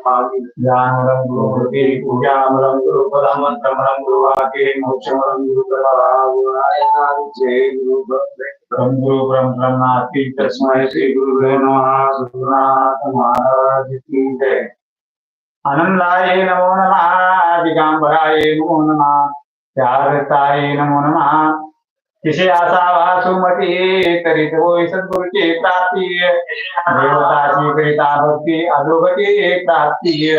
सद्गुरुस्त्वं नमामि नित्यसङ्ग्रावासङ्ग्राकारं देवोदं च आनन्दं ज्ञानवरं गुरुमूर्ति पूजामरं गुरुपदं मन्त्रमरं गुरुवाक्ये मोक्षमरं गुरुपदाय ब्रह्म गुरु ब्रह्म ब्रह्मास्ति तस्मै श्री गुरुवे नमः। सुनाथ महाराज की जय। आनंदाय नमो नमः। दिगंबराय नमो नमः। त्यागताय नमो नमः। तिशे असावा सुमती करीत होय सद्गुरूची प्राप्ती देवताची करिता भक्ती अधोगती प्राप्ती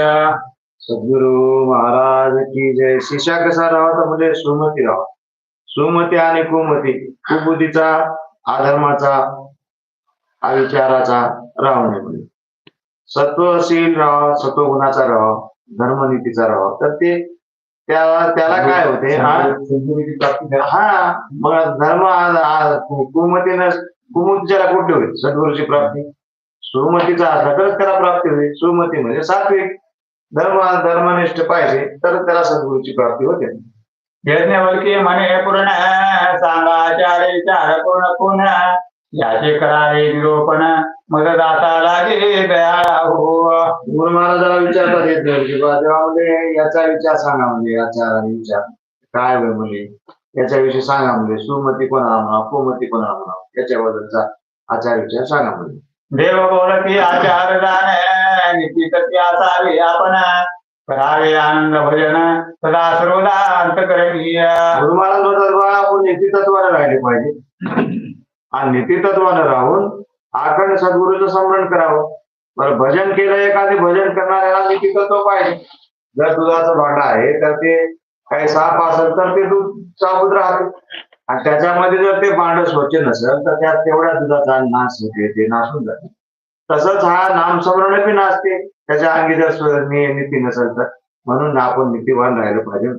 सद्गुरु महाराज की जय. शिष्या कसा राहावा म्हणजे सुमती राहा सुमती आणि कुमती कुबुद्धीचा अधर्माचा अविचाराचा राहू नये म्हणजे सत्वशील राहा सत्वगुणाचा राहा धर्मनीतीचा राहा तर ते त्याला काय होते? हा. हा. मग धर्म कुमतीनं कुमुतीच्याला कुठे होईल? सद्गुरूची प्राप्ती. सुमतीचा तरच त्याला प्राप्ती होईल. सुमती म्हणजे सात्विक. धर्म धर्मनिष्ठ पाहिजे तर त्याला सद्गुरूची प्राप्ती होते. यज्ञवल्की म्हणे पूर्ण सांगाचारे चार पूर्ण पुन्हा याचे करावे निरोपण. मददाता लागे दयाळा हो गुरु महाराजाला विचारतात येत नाही की बा देवा म्हणजे याचा विचार सांगा म्हणजे याचा विचार. काय होय म्हणजे? याच्याविषयी सांगा म्हणजे सुमती कोणाला म्हणा कुमती कोणाला म्हणा याच्याबद्दलचा आचार विचार सांगा म्हणजे. देव बोलती आचार नीती असावी आपण. करावे आनंद भजन सदा सर्वदा अंतकरणीय गुरु महाराज म्हणतात बा आपण नीतितत्वाने राहिले पाहिजे. आणि नीतितत्वाने राहून आखंड सद्गुरूचं स्मरण करावं. बरं भजन केलं एखादे भजन करणाऱ्याला तो पाहिजे. जर दुधाचं भांडा आहे तर ते काही साप असेल तर ते दूध चाबूत राहते. आणि त्याच्यामध्ये जर ते भांड स्वच्छ नसेल तर त्यात तेवढ्या दुधाचा नाश होते ते नासून जाते. तसंच हा नामस्मरण बी नाचते. त्याच्या अंगी जर नीती नसेल तर म्हणून आपण नीतीवान राहिलं पाहिजे.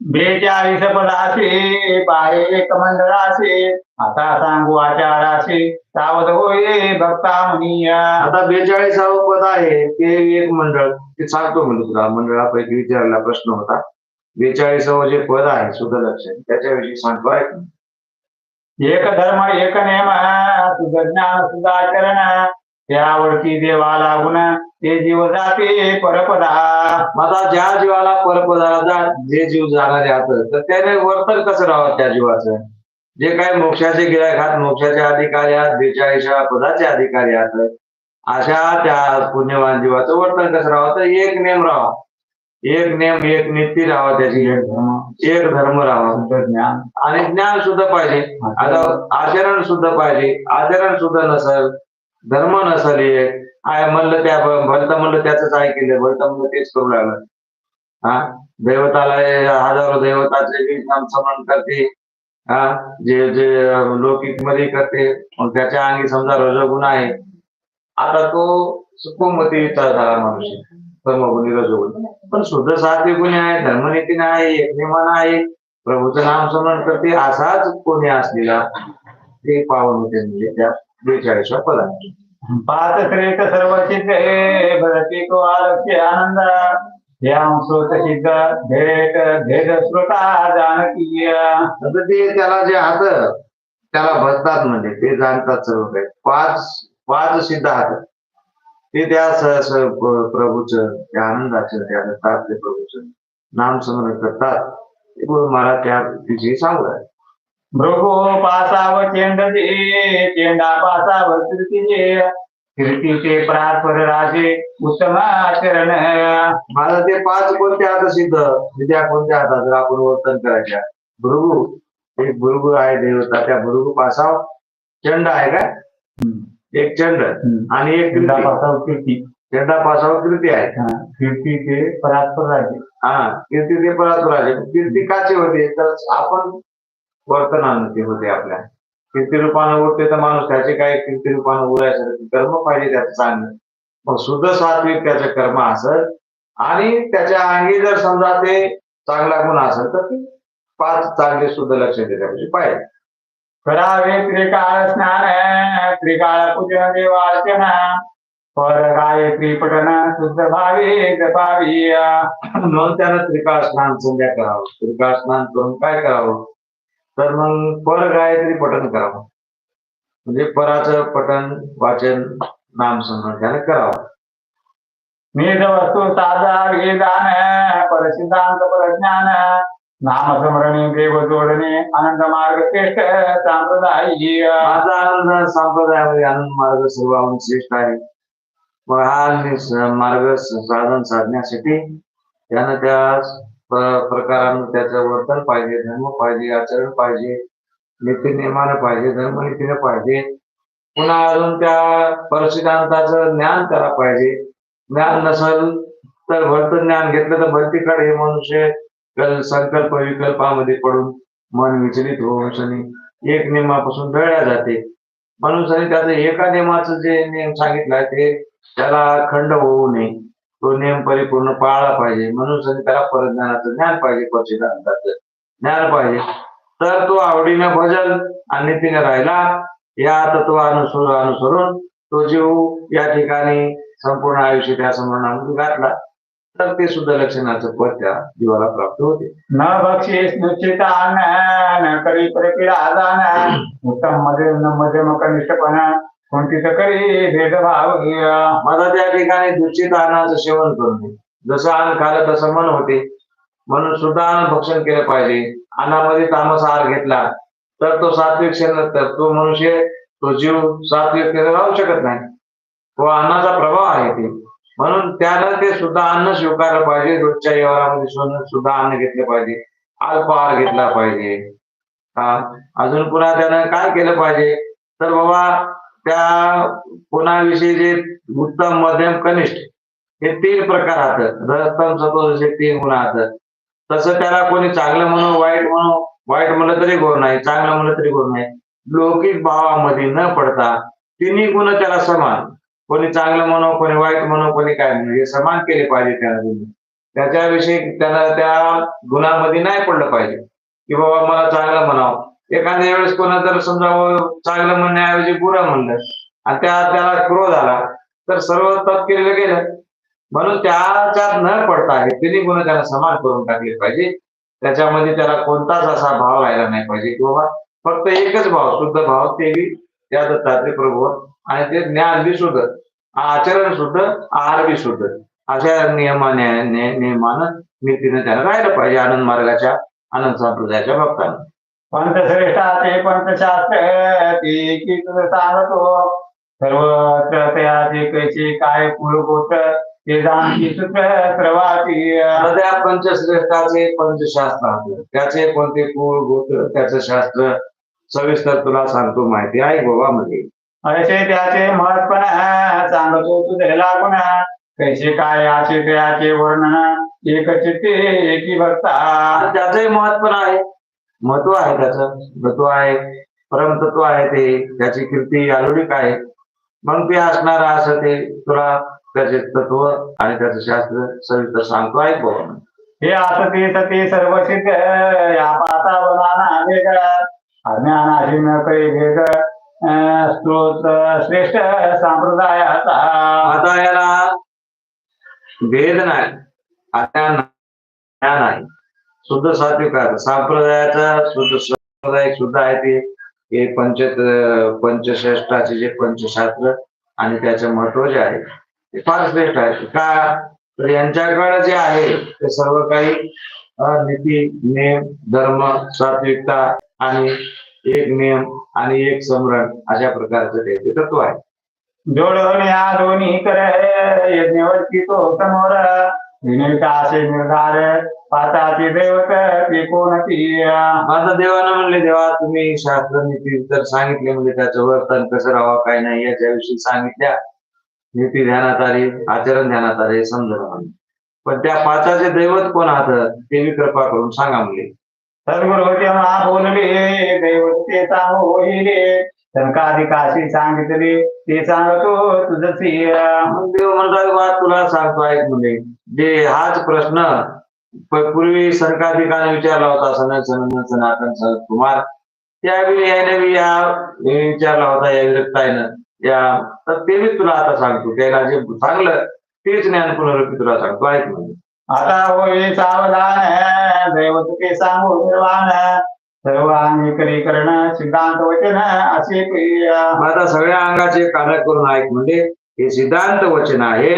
बेचाळीस पदाशी पाहे एक मंडळाशी आता सांगू आचाराशी सावध होय भक्ता मुनीय. आता बेचाळीसावं पद आहे ते एक मंडळ ते सांगतो म्हणजे तुला मंडळापैकी विचारला प्रश्न होता. बेचाळीसावं जे पद आहे सुधलक्ष त्याच्याविषयी सांगतो आहे एक धर्म एक नेम सुध ज्ञान सुधाचरण त्यावरती देवा लागून ते जीव जाते परपदा. आता ज्या जीवाला परपदाला जे जीव जाणारे असत तर त्याने वर्तन कसं राहावं त्या जीवाचं? जे काय मोक्षाचे गिरायक आहात मोक्षाचे अधिकारी आहात बेचाळीशा पदाचे अधिकारी आहात अशा त्या पुण्यवान जीवाचं वर्तन कसं राहावं? तर एक नेम राहा एक नेम एक नीती राहावा त्याची एक धर्म एक धर्म राहावा. ज्ञान. आणि ज्ञान सुद्धा पाहिजे. आता आचरण सुद्धा पाहिजे. आचरण सुद्धा नसल धर्म नसल एक आय म्हणलं त्या भलतं म्हणलं त्याच ऐकलं भलतं म्हणलं तेच करू लागलं. हा? दैवताला हजारो दैवताचे नाम करते. हा जे जे लौकिकमध्ये करते त्याच्या अंगी समजा रजोगुण आहे. आता तो सुकुमतीचा झाला मनुष्य कर्मगुणी रजोगुण. पण शुद्ध सात्विक गुण आहे धर्मनीतीने आहे यज्ञमान आहे प्रभूचं नाम स्मरण करते असाच कोणी असलेला ते पावन होते म्हणजे त्या बेचाळीसव्या पदा पाच श्रेष्ठ सर्व सिद्ध हे भरती तो आलक्ष्य आनंद. भेट जानकीय। ते त्याला जे हात त्याला भजतात म्हणजे ते जाणतात सर्व काही. पाच पाच सिद्ध हात. ते त्या स- स- प- प्रभूचं त्या आनंदाचं त्या दत्तात्रय प्रभूचं नाम स्मरण करतात. ते महाराज त्या विषयी सांगू राहिले. भृगो पासाव चेंडजे चेंडा पासाव कीर्तीचे कीर्तीचे परात्पर राजे उत्तम आचरण माझा ते पाच कोणत्या हात सिद्ध? विद्या कोणत्या हातात जर आपण वर्तन करायच्या. भृगु. एक भृगु आहे देवता. त्या भृगु पासाव चंड आहे का? एक चंड. आणि एक कीर्ती. पासाव कीर्ती. चंडा पासाव कीर्ती आहे. हा, कीर्तीचे परात्पर राजे हा. कीर्ती ते परत राहिले कीर्ती काचे होते? तर आपण वर्तनानं ते होते आपल्या. कीर्ती रूपानं उठते तर माणूस त्याचे काही कीर्ती रूपानं उडायसाठी कर्म पाहिजे त्याचं चांगलं. मग शुद्ध सात्विक त्याचं कर्म असेल आणि त्याच्या अंगी जर समजा ते चांगला गुण असेल तर ते पाच चांगले शुद्ध लक्ष त्याच्यापाशी पाहिजे. करावे त्रिकाळ स्नान त्रिकाळ पूजन देवार्चन. पर गायत्री पठन शुद्ध भावी जपावी म्हणून त्यानं त्रिकाळ स्नान संध्या करावं. त्रिकाळ स्नान करून काय करावं? तर मग पर गायत्री पठन करावं म्हणजे पराचं पठन वाचन नाम समजून त्यानं करावं. निज वस्तू साधा वेदान परसिद्धांत परज्ञान नामस्मरणे देव जोडणे आनंद मार्ग श्रेष्ठ सांप्रदायी माझा आनंद संप्रदायामध्ये आनंद मार्ग सर्वाहून श्रेष्ठ आहे. मग हा मार्ग साधन साधण्यासाठी त्यानं त्या प्रकारानं त्याचं वर्तन पाहिजे धर्म पाहिजे आचरण पाहिजे नीतीनियमानं पाहिजे धर्मनीतीनं पाहिजे. पुन्हा अजून त्या परसिद्धांताचं ज्ञान करा पाहिजे. ज्ञान नसल तर भलत ज्ञान घेतलं तर भलतीकडे हे मनुष्य संकल्प विकल्पामध्ये पडून मन विचलित होऊन सनी एक नियमापासून दळल्या जाते. म्हणून सनी त्याचं एका नियमाचं जे नियम सांगितलं ते त्याला खंड होऊ नये. तो नियम परिपूर्ण पाळला पाहिजे. म्हणून सनी त्याला परज्ञानाचं ज्ञान पाहिजे परसिद्धांताचं ज्ञान पाहिजे. तर तो आवडीनं भजन आणि नीतीने राहिला. या तत्व अनुसरून अनुसरून तो जीव या ठिकाणी संपूर्ण आयुष्य त्या समरणामध्ये घातला तर ते सुद्धा लक्षणाचं पद त्या जीवाला प्राप्त होते. न बक्षीस निश्चितान न करी प्रकिरादान उत्तममध्ये न मध्यम कनिष्ठपण कोणती करी भेदभाव मला त्या ठिकाणी दुश्चित अन्नाचं सेवन करू नये जसं अन्न खालं तसं मन होते. म्हणून सुद्धा अन्न भक्षण केलं पाहिजे. अन्नामध्ये तामस आहार घेतला तर तो सात्विक शरीर तर तो मनुष्य तो जीव सात्विक राहू शकत नाही. तो अन्नाचा प्रभाव आहे ते. म्हणून त्यानं ते सुद्धा अन्न स्वीकारलं पाहिजे. रोजच्या व्यवहारामध्ये सुद्धा सुद्धा अन्न घेतलं पाहिजे. अल्प आहार घेतला पाहिजे. हा. अजून पुन्हा त्यानं काय केलं पाहिजे? तर बाबा त्या कोणाविषयी जे उत्तम मध्यम कनिष्ठ हे तीन प्रकार हातात रजतम सतो तीन गुण आहेत तसं त्याला कोणी चांगलं म्हणून वाईट म्हणून वाईट म्हणलं तरी गुण नाही चांगलं म्हणलं तरी गुण नाही. लौकिक भावामध्ये न पडता तिन्ही गुण त्याला समान. कोणी चांगलं म्हणू कोणी वाईट म्हणू कोणी काय म्हणू हे समान केले पाहिजे त्याला दोन्ही. त्याच्याविषयी त्याला त्या गुणामध्ये नाही पडलं पाहिजे. की बाबा मला चांगलं म्हणावं. एखाद्या वेळेस कोणा जर समजा चांगलं म्हणण्याऐवजी बुरा म्हणलं आणि त्या त्याला क्रोध आला तर सर्व तप केलं गेलं. म्हणून त्याच्यात न पडता हे तिन्ही गुण त्याला समान करून टाकले पाहिजे. त्याच्यामध्ये त्याला कोणताच असा भाव राहिला नाही पाहिजे किंवा फक्त एकच भाव शुद्ध भाव ते बी त्या दत्तात्रय प्रभू आणि ते ज्ञान बी शुद्ध आचरण शुद्ध आहार बी शुद्ध. अशा नियमाने नियमानं नीतीनं त्याला राहिलं पाहिजे आनंद मार्गाच्या आनंद संप्रदायाच्या भक्तांना. पंचश्रेष्ठाचे पंचशास्त्र ती की तुझं सांगतो सर्वत्र तयाचे कैसे काय कुलगोत ते जाणती सूत्र सर्वाती त्या पंचश्रेष्ठाचे पंचशास्त्र. त्याचे कोणते कुळ गोत्र त्याचं शास्त्र सविस्तर तुला सांगतो माहिती आहे बाबा मध्ये असे त्याचे महत्पण सांगतो तुझे लागून कैसे काय असे त्याचे वर्णन एक चित्ते एकी भक्ता. आता त्याचंही महत्त्व आहे महत्त्व आहे त्याचं. तत्व आहे परमतत्व आहे ते त्याची कीर्ती अलौकिक आहे. मग ते असणार असं ते तुला त्याचे तत्व आणि त्याचं शास्त्र सविस्तर सांगतो. आहे बाबा. हे असते सती सर्व सिद्ध या पाता वनाना भेद अज्ञानाशी न काही अं, स्त्रोत श्रेष्ठ संप्रदायाचा आता याला भेद नाही आता ज्ञान आहे. शुद्ध सात्विक आहे. संप्रदायाचा शुद्ध संप्रदाय सुद्धा आहे ते. हे पंच पंचश्रेष्ठाचे जे पंचशास्त्र आणि त्याचं महत्त्व जे आहे ते फार श्रेष्ठ आहे. का? तर यांच्याकडे जे आहे ते सर्व काही नीती नियम धर्म सात्विकता आणि एक नियम आणि एक समरण अशा प्रकारचं ते तत्व आहे. जोडून या दोन्ही करे यज्ञवरती तो समोर असे निर्धार पाताची दैवत ते कोणती माझा देवानं म्हणले देवा तुम्ही शास्त्र नीती तर सांगितले म्हणजे त्याचं वर्तन कसं राहावं काय नाही याच्याविषयी सांगितल्या. नीती ध्यानात आली आचरण ध्यानात आले समजा पण त्या पाचाचे दैवत कोण आहात? ते मी कृपा करून सांगा म्हणले. सद्गुरु म्हणा बोलले दैवत ते सांगू होईले. काशी सांगितले ते सांगतो तुझं देव म्हणतात तुला सांगतो ऐक म्हणजे जे हाच प्रश्न पूर्वी संकाधिकाने विचारला होता सनत सनंदन सनातन सनत कुमार. त्यावेळी याने या मी विचारला होता या विरक्ताईनं या तर ते बी तुला आता सांगतो. त्याला जे सांगलं तेच ज्ञान पुनरुक्ती तुला सांगतो. ऐक म्हणजे आता होई सावधान दैवत के सांगू निर्वाण सर्वांगी करी करण सिद्धांत वचन असे आता सगळ्या अंगाचे कान करून ऐक म्हणजे हे सिद्धांत वचन आहे.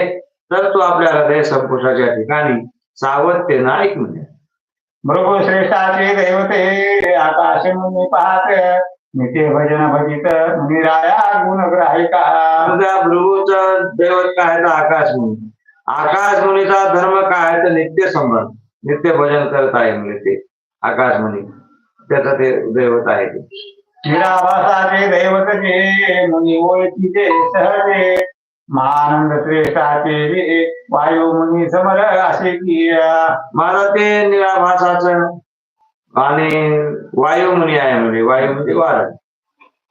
तर तू आपल्या हृदय संपुष्टाच्या ठिकाणी सावधतेनं ऐक म्हणजे मृगो श्रेष्ठाचे दैवते आकाश मुनी पाहत नित्य भजन भजित मुनिराया गुणग्राहिका. त्या भृगूचं दैवत काय तर आकाश मुनी. आकाश मुनीचा धर्म काय तर नित्य संबंध. नित्य भजन करत आहे म्हणजे ते. आकाश मुनी. त्याचं ते दैवत आहे ते. निराभासाचे दैवत जे मुनी ओळखीचे सहजे. महानंद श्रेष्ठाचे वायू मुनी समर असे की माझा ते निराभासाचं आणि वायू मुनी आहे म्हणजे वायू म्हणजे वार.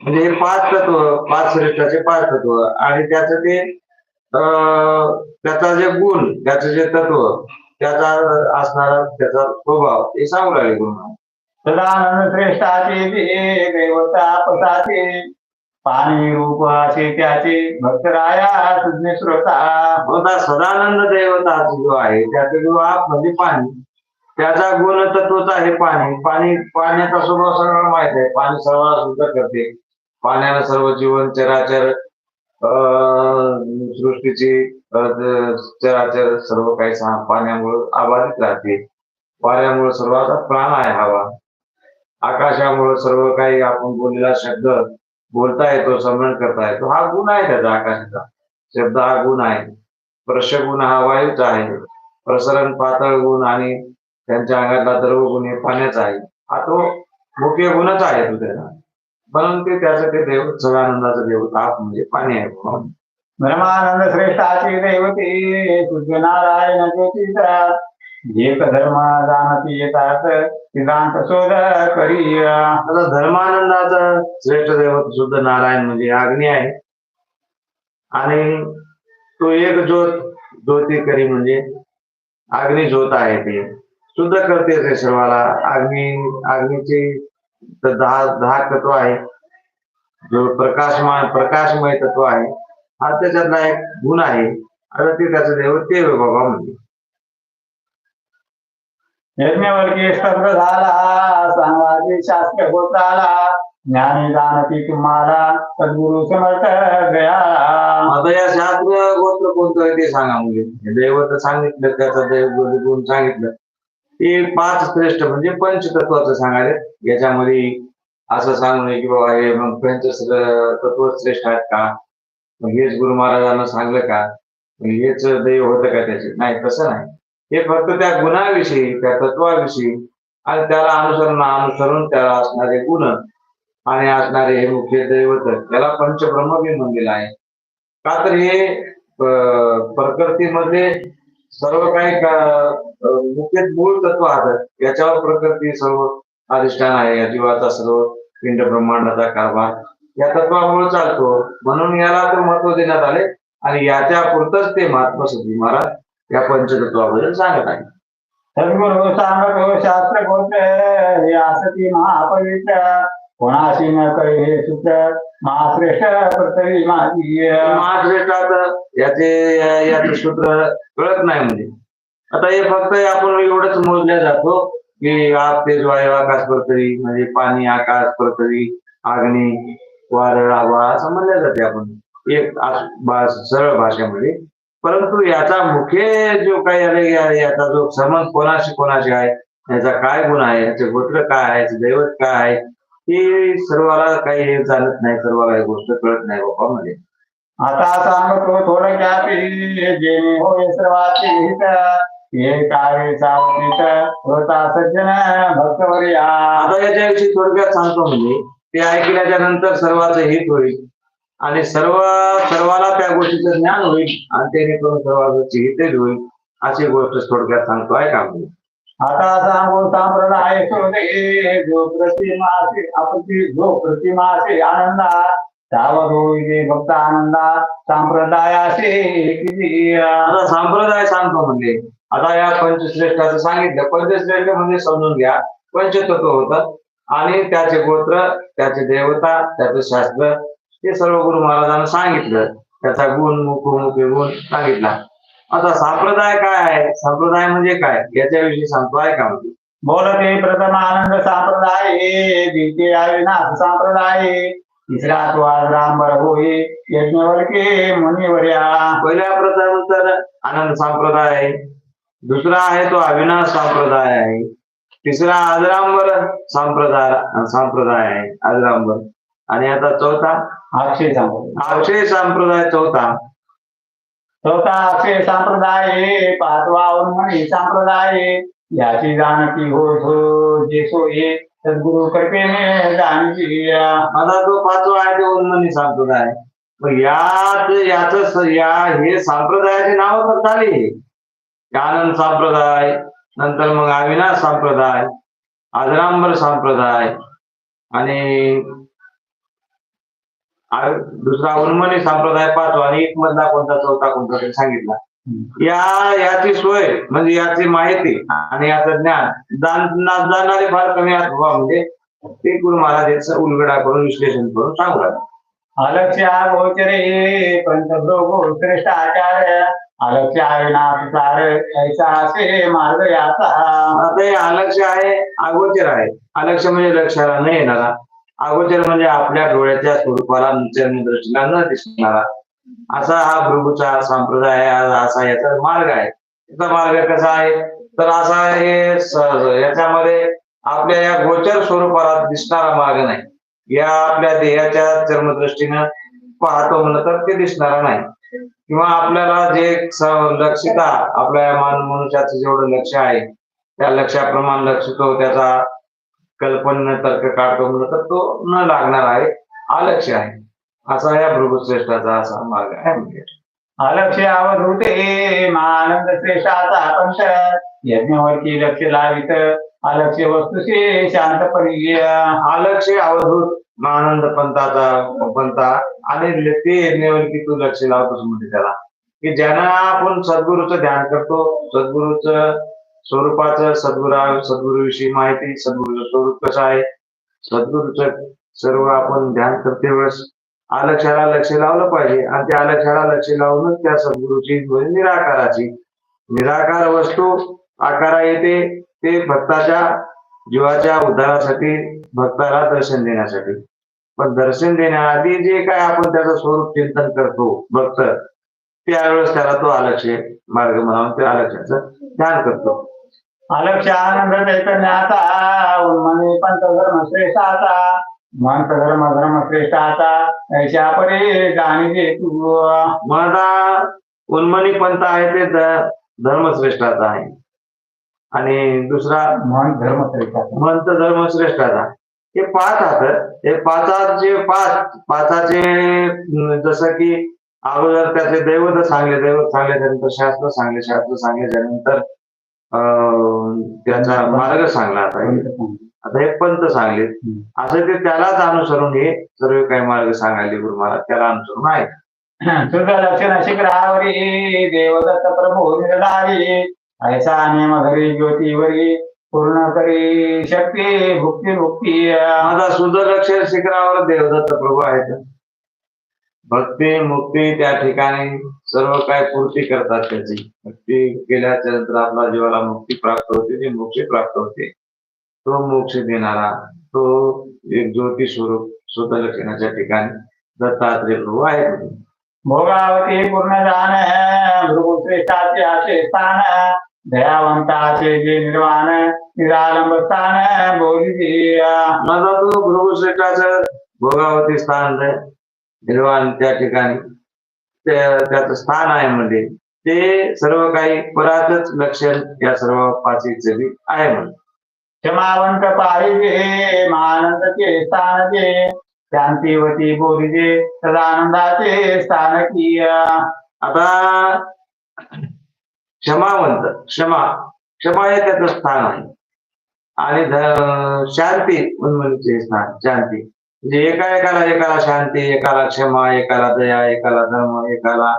म्हणजे हे पाच तत्व पाच श्रेष्ठाचे पाच तत्व आणि त्याचं ते अं, त्याचा जे गुण त्याचं जे तत्व त्याचा असणारा त्याचा स्वभाव हे सांगू लागले गुण सदानंद श्रेष्ठाचे ते दैवता पसाचे. पाणी रूप असे त्याचे भक्तराया तुझे श्रोता. होता सदानंद देवता जो आहे त्याचा जो आप म्हणजे पाणी त्याचा गुण तत्वच आहे पाणी. पाणी पाण्याचा स्वभाव सर्वांना माहीत आहे. पाणी सर्वांना शुद्ध करते. पाण्याला सर्व जीवन चराचर सृष्टीची चराचर सर्व काही सा- पाण्यामुळे आबाधित राहते. पाण्यामुळे सर्वांचा प्राण आहे हवा. आकाशामुळे सर्व काही आपण बोललेला शब्द बोलता येतो स्मरण करता येतो. हा गुण आहे त्याचा आकाशाचा. शब्द हा गुण आहे. स्पर्श गुण हा वायूचा आहे. प्रसरण पातळ गुण आणि त्यांच्या अंगातला द्रव गुण हे पाण्याचा आहे. हा तो मुख्य गुणच आहे तो त्याचा. म्हणून ते त्याचं ते देव सदानंदाचं देव आत म्हणजे पाणी आहे. म्हणून. ब्रह्मानंद श्रेष्ठाची दैवते सुज्ञ नारायण ज्योतिषा एक धर्म जाणती येतात सिद्धांत शोध करी आता धर्मानंदाचं श्रेष्ठ देवत शुद्ध नारायण म्हणजे अग्नी आहे. आणि तो एक ज्योत करी म्हणजे अग्नी ज्योत आहे ते. शुद्ध करते ते सर्वाला. अग्नी अग्नीचे दहा दहा तत्व आहे. जो प्रकाशमान प्रकाशमय तत्व आहे. हा त्याच्यातला एक गुण आहे. आता ते त्याचं देव ते बाबा म्हणजे यज्ञवल्की स्तंभ झाला सांगाचे शास्त्र होताला ज्ञानी जाणती तुम्हाला सद्गुरु समर्थ गया. आता या शास्त्र गोत्र कोणतं आहे ते सांगा म्हणजे दैवत सांगितलं त्याचं दैव गुण सांगितलं. ते पाच श्रेष्ठ म्हणजे पंचतत्वाचं सांगायला याच्यामध्ये असं सांगू नये की बाबा हे मग पंच तत्व श्रेष्ठ आहेत का? मग हेच गुरु महाराजांना सांगलं का? हेच दैव होतं का त्याचे? नाही तसं नाही. हे फक्त त्या गुणाविषयी त्या तत्वाविषयी आणि त्याला अनुसरण अनुसरून त्याला असणारे गुण आणि असणारे हे मुख्य दैवत त्याला पंचब्रह्म म्हणलेलं आहे. का तर हे प्रकृतीमध्ये सर्व काही का- मुख्य मूळ तत्व आहात. याच्यावर प्रकृती सर्व अधिष्ठान आहे. या जीवाचा सर्व पिंड ब्रह्मांडाचा कारभार या तत्वामुळे चालतो. म्हणून याला तर महत्त्व देण्यात आले. आणि याच्या पुरतच ते महात्मा सुद्धी महाराज या पंचतत्वाबद्दल सांगत आहे. शास्त्र हे असती महापवित्र कोणाशी न करे हे सूत्र महाश्रेष्ठ पृथ्वी माझी महाश्रेष्ठात याचे याचं सूत्र कळत नाही म्हणजे. आता हे फक्त आपण एवढंच मोजल्या जातो की आप तेज वायू आकाश पृथ्वी म्हणजे पाणी आकाश पृथ्वी अग्नी आवा असं म्हणल्या जाते आपण. एक सरळ भाषेमध्ये. परंतु याचा मुख्य जो काही याचा जो संबंध कोणाशी कोणाशी आहे याचा काय गुण आहे याचे गोत्र काय आहे याचे दैवत काय आहे हे सर्वाला काही हे चालत नाही सर्वाला ही गोष्ट कळत नाही बाबा म्हणजे. आता सांगतो थोडक्यात हे आता याच्याविषयी थोडक्यात सांगतो म्हणजे ते ऐकल्याच्या नंतर सर्वांचं हित होईल. आणि सर्व सर्वाला त्या गोष्टीचं ज्ञान होईल आणि त्याने करून सर्वांचं होईल अशी गोष्ट थोडक्यात सांगतो. आहे का? आता सांगून संप्रदाय आहे जो प्रतिमासे आपली जो प्रतिमासे आनंदा सावध भक्त आनंदा संप्रदाय असे आता संप्रदाय सांगतो म्हणजे आता या पंचश्रेष्ठाचं सांगितलं. पंचश्रेष्ठ म्हणजे समजून घ्या. पंचतत्व होतं. आणि त्याचे गोत्र त्याचे देवता त्याचे शास्त्र हे सर्व गुरु महाराजांना सांगितलं. त्याचा गुण मुखोमुखी गुण सांगितला. आता संप्रदाय काय आहे? संप्रदाय म्हणजे काय? याच्याविषयी सांगतो आहे का म्हणजे बोलते प्रथम आनंद संप्रदाय द्वितीय अविनाश संप्रदाय तिसरा तो रामबर होई यज्ञवल्के मुनिवर्या पहिल्या प्रथम तर आनंद संप्रदाय आहे. दुसरा आहे तो अविनाश संप्रदाय आहे. तिसरा आजरांबर संप्रदाय संप्रदाय आहे आजरांबर आणि आता चौथा अक्षय संप्रदाय. अक्षय संप्रदाय चौथा. चौथा अक्षय संप्रदाय पाचवा उन्मणी संप्रदाय याची जाणती हो जे सद्गुरु कृपेने मला आता तो पाचवा आहे ते उन्मनी संप्रदाय. मग यात याच या हे संप्रदायाचे नाव तर झाली आनंद संप्रदाय नंतर मग अविनाश संप्रदाय आजरांबर संप्रदाय आणि दुसरा उन्मनी संप्रदाय पाचवा आणि एक मधला कोणता चौथा कोणता तरी सांगितला. या याची सोय म्हणजे याची माहिती आणि याचं ज्ञान जाण- जाणणारे फार कमी बाबा म्हणजे ते गुरु महाराज याचं उलगडा करून विश्लेषण करून सांगू. अलक्ष्या गोचरे पंचभ्रोगो श्रेष्ठ आचार्य अलक्ष्या अविनाश सार ऐसा असे मार्ग याचा. आता हे अलक्ष आहे अगोचर आहे. अलक्ष म्हणजे लक्षाला न येणारा. अगोचर म्हणजे आपल्या डोळ्याच्या स्वरूपाला दृष्टीला न दिसणारा असा हा प्रभूचा संप्रदाय असा याचा मार्ग आहे. याचा मार्ग कसा आहे? तर असा हे याच्यामध्ये आपल्या या गोचर स्वरूपाला दिसणारा मार्ग नाही. या आपल्या देहाच्या चर्मदृष्टीनं पाहतो म्हणलं तर ते दिसणारा नाही. किंवा आपल्याला जे लक्षिता आपल्या मान मनुष्याचं जेवढं लक्ष आहे त्या लक्षाप्रमाण लक्षितो त्याचा कल्पना तर्क काढतो म्हणलं तर तो न लागणार आहे. अलक्ष आहे. असा या भृगुश्रेष्ठाचा असा मार्ग आहे म्हणजे. अलक्ष्य अवधूते मानंद श्रेष्ठाचा पंथ यज्ञवरती लक्ष लावित अलक्ष्य वस्तुशी शांतपरी अलक्ष अवधूत आनंद पंथाचा पंथा आणि ते यज्ञावर की तू लक्ष लावतोस म्हणजे त्याला. की ज्यांना आपण सद्गुरूचं ध्यान करतो सद्गुरूचं स्वरूपाचं सद्गुरा सद्गुरूविषयी माहिती सद्गुरूचं स्वरूप कसं आहे? सद्गुरूचं सर्व आपण ध्यान करते वेळेस. आलक्षाला लक्ष लावलं पाहिजे आणि त्या आलक्षाला लक्ष लावूनच त्या सद्गुरूची निराकाराची. निराकार वस्तू आकारा येते ते भक्ताच्या जीवाच्या उद्धारासाठी भक्ताला दर्शन देण्यासाठी. पण दर्शन देण्याआधी जे काय आपण त्याचं स्वरूप चिंतन करतो भक्त त्यावेळेस त्याला तो आलक्ष मार्ग म्हणून त्या आलक्षाचं ध्यान करतो. अलक्ष्य आनंद चैतन्याचा उन्मनी धर्म श्रेष्ठाचा मंत धर्म धर्म श्रेष्ठाचा ऐशा परे जाणीजे तू. माझा उन्मनी पंथ आहे ते ध- धर्मश्रेष्ठाचा आहे. आणि दुसरा मन धर्म श्रेष्ठाचा मंत धर्मश्रेष्ठाचा हे पाच आहेत हे पाचाचे पाच पाचाचे जसं की अगोदर त्याचे दैवत सांगले दैवत सांगले त्यानंतर शास्त्र सांगले शास्त्र सांगले त्यानंतर त्याचा मार्ग सांगला आता. आता हे पंत सांगले. असं ते त्यालाच अनुसरून हे सर्व काही मार्ग सांगायले गुरु महाराज. त्याला अनुसरून आहे. तुझं देवदत्त प्रभू निर्धारी ऐसा नेम घरी ज्योतीवरी पूर्ण करी शक्ती भुक्ती मुक्ती माझा सुध लक्ष शिखरावर देवदत्त प्रभू आहेत. भक्ती मुक्ती त्या ठिकाणी सर्व काय पूर्ती करतात त्याची. भक्ती केल्याच्यानंतर आपल्या जीवाला मुक्ती प्राप्त होते जी मोक्ष प्राप्त होते तो मोक्ष देणारा तो एक ज्योती स्वरूप सुध लक्षणाच्या ठिकाणी दत्तात्रय प्रभू आहेत भोगावती पूर्ण जाण भृगुश्रेष्ठाचे असे स्थान दयावंताचे जे निर्वाण निरालंब स्थान तो भृगुश्रेष्ठाचं भोगावती स्थान आहे. निर्वाण त्या ठिकाणी. त्या- त्याचं स्थान आहे म्हणजे. ते सर्व काही परातच लक्षण या सर्व पाचीचे बी आहे म्हणजे क्षमावंत पाहिजे मानंदचे स्थान जे. शांतीवती बोलीजे सदानंदाचे स्थान की आता क्षमावंत क्षमा. क्षमा हे त्याचं स्थान आहे. आणि शांती उन्मनीचे स्थान शांती. म्हणजे एका एकाला एकाला शांती एकाला क्षमा एकाला दया एकाला धर्म एकाला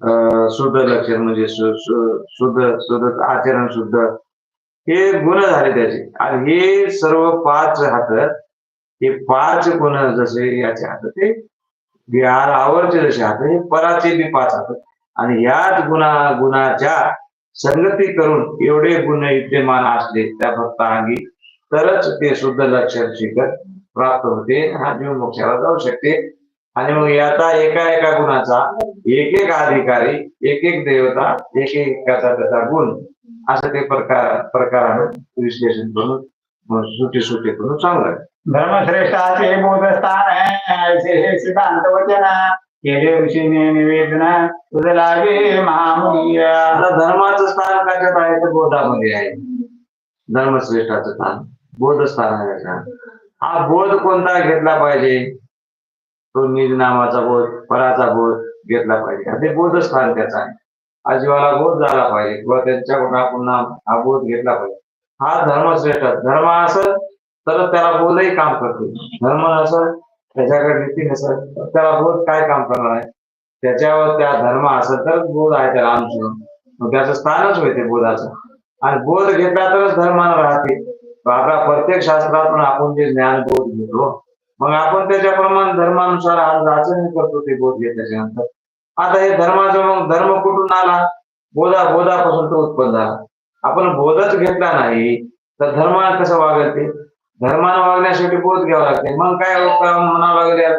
अं, शुद्ध लक्षण म्हणजे शुद्ध शुद्ध आचरण शुद्ध. हे गुण झाले त्याचे. आणि हे सर्व पाच हात हे पाच गुण जसे याचे हात ते बिहार आवरचे जसे हात हे पराचे बी पाच हात आणि याच गुणा गुणाच्या संगती करून एवढे गुण विद्यमान असले त्या भक्तांगी तरच ते शुद्ध लक्षण शिकत प्राप्त होते. हा जीव मोक्षाला जाऊ शकते. आणि मग याचा एका एका गुणाचा एक एक अधिकारी एक एक देवता एक एक त्याचा गुण असं ते प्रकार प्रकारानं विश्लेषण करून सुटी सुटी करून सांगलं धर्मश्रेष्ठाचे बोधस्थान सिद्धांत वचन केले ऋषीने निवेदन तुझ लागे धर्माचं स्थान कशात आहे तर बोधामध्ये आहे? धर्मश्रेष्ठाचं स्थान बोध स्थान आहे हा बोध कोणता घेतला पाहिजे? तो निरनामाचा बोध पराचा बोध घेतला पाहिजे. ते बोधच स्थान त्याचा आहे. आजीवाला बोध झाला पाहिजे. किंवा त्यांच्याकडून आपण हा बोध घेतला पाहिजे. हा धर्मश्रेष्ठ धर्म असेल तर त्याला बोधही काम करते. धर्म नसेल त्याच्याकडे नीती नसेल त्याला बोध काय काम करणार आहे? त्याच्यावर त्या धर्म असेल तर बोध आहे त्याला आमचं. त्याचं स्थानच होते बोधाचं. आणि बोध घेतला तरच धर्मानं राहते आपल्या प्रत्येक शास्त्रातून आपण जे ज्ञान बोध घेतो मग आपण त्याच्याप्रमाणे धर्मानुसार आज आचरण करतो ते बोध घेतल्याच्यानंतर आता हे धर्माचं मग धर्म कुठून आला? बोधा बोधापासून तो उत्पन्न झाला. आपण बोधच घेतला नाही तर धर्मानं कसं वागेल ते? धर्मानं वागण्यासाठी बोध घ्यावा लागते. मग काय म्हणावं लागेल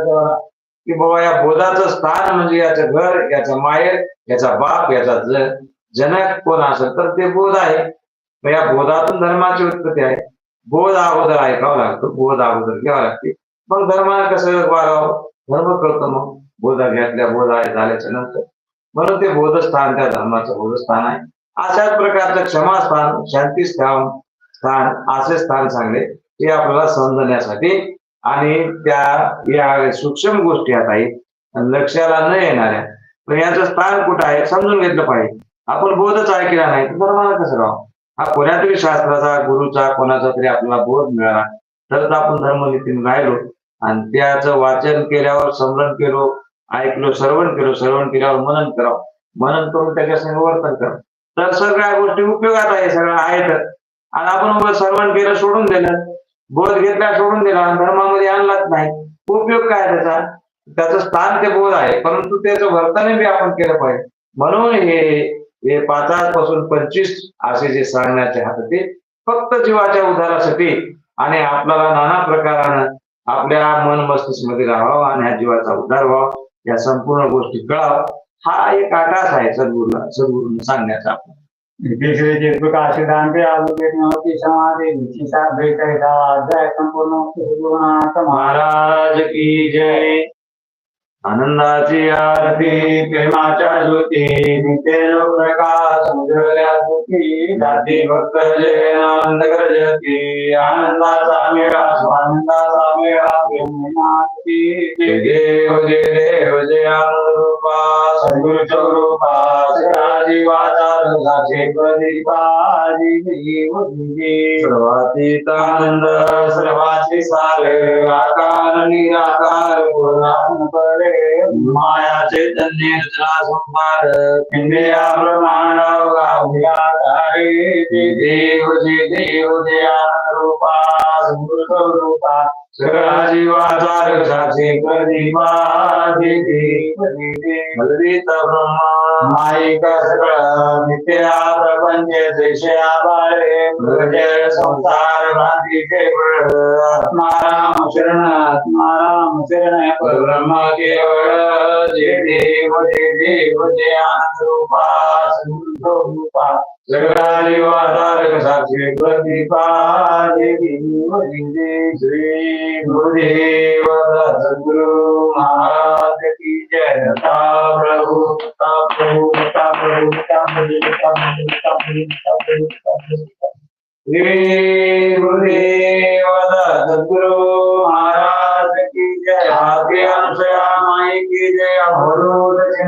की बाबा या बोधाचं स्थान म्हणजे याचं घर याचं माहेर याचा बाप याचा जनक कोण असेल तर ते बोध आहे. या बोधातून धर्माची उत्पत्ती आहे. बोध अगोदर ऐकावं लागतं बोध अगोदर घ्यावं लागते मग धर्माला कसं वागावं धर्म करतो मग. बोधा घेतल्या बोध आहे झाल्याच्यानंतर. म्हणून ते बोधस्थान त्या धर्माचं बोधस्थान आहे. अशाच प्रकारचं क्षमास्थान शांती स्थान स्थान असे स्थान सांगले ते आपल्याला समजण्यासाठी आणि त्या या सूक्ष्म गोष्टी आता आहेत लक्षाला न येणाऱ्या पण याचं स्थान कुठं आहे समजून घेतलं पाहिजे. आपण बोधच ऐकला नाही तर धर्माला कसं राहावं हा कोणातरी शास्त्राचा गुरुचा कोणाचा तरी आपल्याला बोध मिळाला तरच आपण धर्मनीतीने राहिलो. आणि त्याचं वाचन केल्यावर स्मरण केलो ऐकलो श्रवण केलो श्रवण केल्यावर मनन करावं. मनन करून त्याच्या संग वर्तन करावं. तर सगळ्या गोष्टी उपयोगात आहे सगळं आहेत. आणि आपण श्रवण केलं सोडून दिलं. बोध घेतला सोडून दिला. धर्मामध्ये आणलाच नाही. उपयोग काय त्याचा? त्याचं स्थान ते बोध आहे. परंतु त्याचं वर्तन बी आपण केलं पाहिजे. म्हणून हे हे पाच पासून पंचवीस असे जे सांगण्याचे हात ते फक्त जीवाच्या उद्धारासाठी आणि आपल्याला नाना प्रकारानं आपल्या मन मस्तिष्कमध्ये राहावं आणि ह्या जीवाचा उद्धार व्हावा या संपूर्ण गोष्टी कळावं हा एक आकाश आहे सद्गुरूला सद्गुरूने सांगण्याचा. आपण श्री चित्प्रकाश सिद्धांत विचिता अध्याय संपूर्ण महाराज की जय. आनंदाची आरती प्रेमाच्या ज्योती नित्य प्रकाश उजळल्या ज्योती दाती भक्त जय आनंद गर्जती आनंदाचा मेळा स्वानंदाचा मेळा प्रेमनाथी जय देव जय देव जय आनंद रूपा सद्गुरु स्वरूपा सदाजी वाचा रसाचे प्रदीपा जीव जीवी सर्वातीत आनंद सार आकार निराकार पूर्ण परे माया चैतन्य रचना संहार इंद्रिया प्रमाण गाभ्याधारे जय देव जय देव जय आनंद रूपा सद्गुरु स्वरूपा सकाजीवासारक्षाचे मायिका सगळा नित्या प्रपंच देशया बाळे प्रजय संसार भ्रांती केवळ आत्माराम शरण आत्माराम शरण परब्रह्म केवळ जे देव जे देव जे आनंद रूपा सुंदर रूपा सगळा जीवाधारक साक्षी प्रदीपा जय देव जय देव श्री गुरुदेव सद्गुरु महाराज की जय. दत्ता प्रभु दत्ता प्रभु दत्ता प्रभु दत्ता प्रभु दत्ता प्रभु दत्ता प्रभु दत्ता प्रभु दत्ता प्रभु श्री गुरुदेव सद्गुरु महाराज की जय. आगे अनुसया माई की जय. अभोर